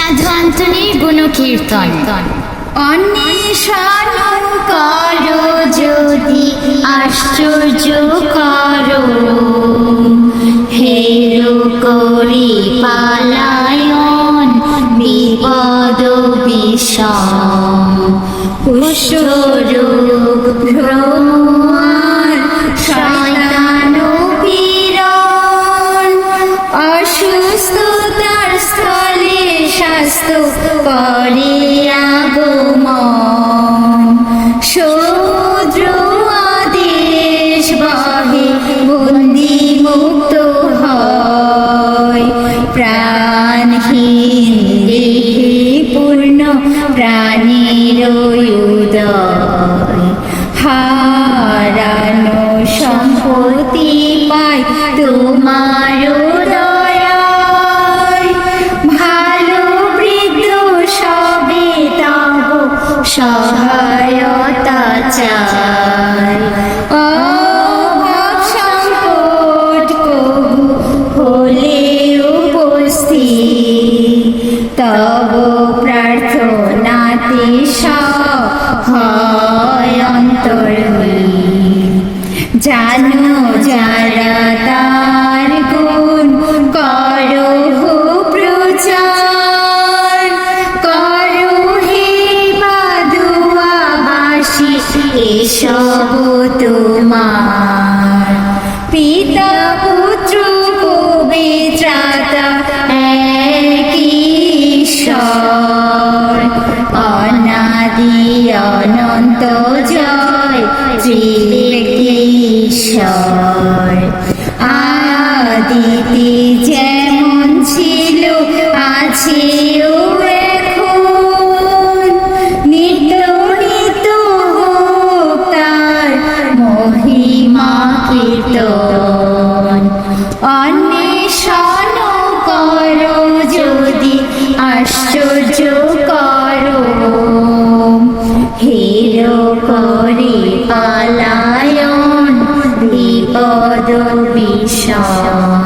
সাধু আন্তনির গুণকীর্তন। অন্বেষণ যদি আশ্চর্য করো। হেরো করি পালায়ন বিপদ বিষম। অসুস্থতার স্থলে স্বাস্থ্য করে আগমন। শৌদ্র আদেশ বহে বন্দি মুক্ত হয়। প্রাণহীন দেহে পূর্ণ প্রাণীর হারানো সম্পত্তি পাই তোমার তব প্রার্থনাতে হয় অন্তর্হিত জানো যারা তার গুণ করো প্রচার, করো হে বাদুয়াবাসী এসব তোমার জয় আদিতে যেমন ছিল আছে ও এখন তার অন্বেষণ করে পালায়ন বিপদ বিষয়